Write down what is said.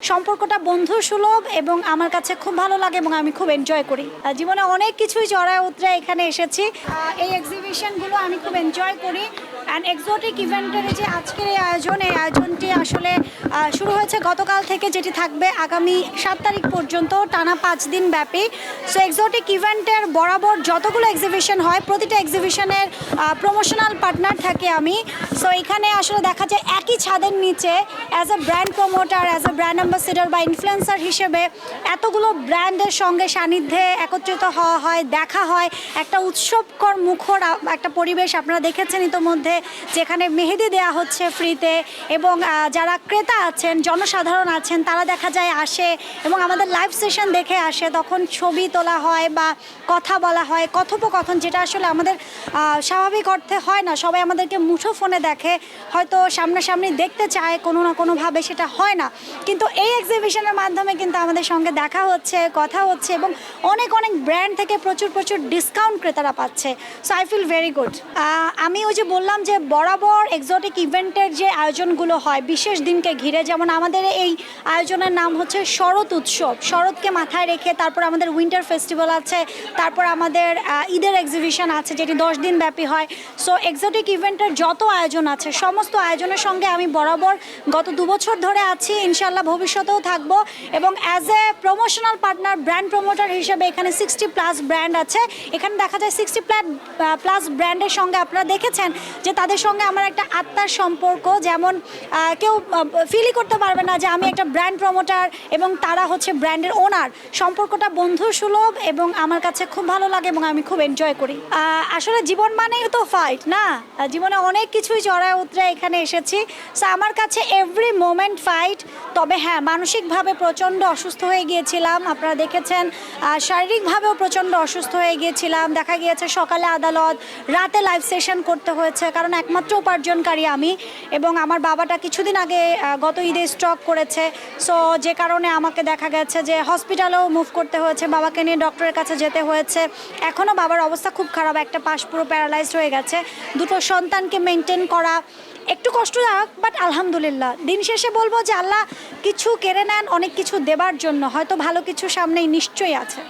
সম্পর্কটা বন্ধু সুলভ এবং আমার কাছে খুব ভালো লাগে এবং আমি খুব এনজয় করি। জীবনে অনেক কিছুই চড়ায় উতরে এখানে এসেছি। এই এক্সিবিশনগুলো আমি খুব এনজয় করি। অ্যান্ড এক্সোটিক ইভেন্টের যে আজকের এই আয়োজন, এই আয়োজনটি আসলে শুরু হয়েছে গতকাল থেকে, যেটি থাকবে আগামী সাত তারিখ পর্যন্ত, টানা পাঁচ দিন ব্যাপী। সো এক্সোটিক ইভেন্টের বরাবর যতগুলো এক্সিবিশন হয়, প্রতিটা এক্সিবিশনের প্রমোশনাল পার্টনার থাকে আমি। সো এখানে আসলে দেখা যায় একই ছাদের নিচে as a brand promoter as a brand ambassador বা ইনফ্লুয়েন্সার হিসেবে, এতগুলো ব্র্যান্ডের সঙ্গে সান্নিধ্যে একত্রিত হওয়া হয়, দেখা হয়। একটা উৎসবকর মুখর একটা পরিবেশ আপনারা দেখেছেন ইতোমধ্যে। যেখানে মেহেদি দেয়া হচ্ছে ফ্রিতে এবং যারা ক্রেতা আছেন, জনসাধারণ আছেন, তারা দেখা যায় আসে এবং আমাদের লাইভ সেশন দেখে আসে, তখন ছবি তোলা হয় বা কথা বলা হয়, কথোপকথন, যেটা আসলে আমাদের স্বাভাবিক অর্থে হয় না। সবাই আমাদেরকে মুঠো ফোনে দেখে, হয়তো সামনাসামনি দেখতে চায়, কোনো না কোনোভাবে সেটা হয় না। কিন্তু এই এক্সিবিশনের মাধ্যমে কিন্তু আমাদের সঙ্গে দেখা হচ্ছে, কথা হচ্ছে এবং অনেক অনেক ব্র্যান্ড থেকে প্রচুর প্রচুর ডিসকাউন্ট ক্রেতারা পাচ্ছে। So I feel very good আমি ওই যে বললাম যে বরাবর এক্সোটিক ইভেন্টের যে আয়োজনগুলো হয়, বিশেষ দিনকে ঘিরে, যেমন আমাদের এই আয়োজনের নাম হচ্ছে শরৎ উৎসব। শরৎকে মাথায় রেখে তারপর আমাদের উইন্টার ফেস্টিভ্যাল আছে, তারপর আমাদের ঈদের এক্সিবিশন আছে, যেটি দশ দিন ব্যাপী হয়। সো এক্সোটিক ইভেন্টের যত আয়োজন আছে, সমস্ত আয়োজনের সঙ্গে আমি বরাবর গত দু বছর ধরে আছি ইনশাল্লাহ ভবিষ্যতেও থাকব। এবং as a promotional partner brand promoter হিসেবে এখানে সিক্সটি প্লাস ব্র্যান্ড আছে। এখানে দেখা যায় সিক্সটি প্লাস ব্র্যান্ডের সঙ্গে আপনারা দেখেছেন যে তাদের সঙ্গে আমার একটা আত্মার সম্পর্ক, যেমন কেউ ফিলই করতে পারবে না যে আমি একটা ব্র্যান্ড প্রমোটার এবং তারা হচ্ছে ব্র্যান্ডের ওনার সম্পর্কটা বন্ধু সুলভ এবং আমার কাছে খুব ভালো লাগে এবং আমি খুব এনজয় করি। আসলে জীবন মানেই তো ফাইট না? জীবনে অনেক কিছুই চড়ায় উতরে এখানে এসেছি। সো আমার কাছে এভরি মোমেন্ট ফাইট তবে হ্যাঁ মানসিকভাবে প্রচণ্ড অসুস্থ হয়ে গিয়েছিলাম। আপনারা দেখেছেন শারীরিকভাবেও প্রচণ্ড অসুস্থ হয়ে গিয়েছিলাম। দেখা গিয়েছে সকালে আদালত, রাতে লাইভ সেশন করতে হয়েছে। কারণ একমাত্র উপার্জনকারী আমি এবং আমার বাবাটা কিছুদিন আগে গত ঈদে স্ট্রক করেছে। সো যে কারণে আমাকে দেখা গেছে যে হসপিটালেও মুভ করতে হয়েছে, বাবাকে নিয়ে ডক্টরের কাছে যেতে হয়েছে। এখনও বাবার অবস্থা খুব খারাপ, একটা পাশ পুরো প্যারালাইজড হয়ে গেছে। দুটো সন্তানকে মেনটেন করা একটু কষ্টদায়ক বাট আলহামদুলিল্লাহ। দিন শেষে বলব যে আল্লাহ কিছু কেড়ে নেন, অনেক কিছু দেবার জন্য। হয়তো ভালো কিছু সামনেই নিশ্চয়ই আছে।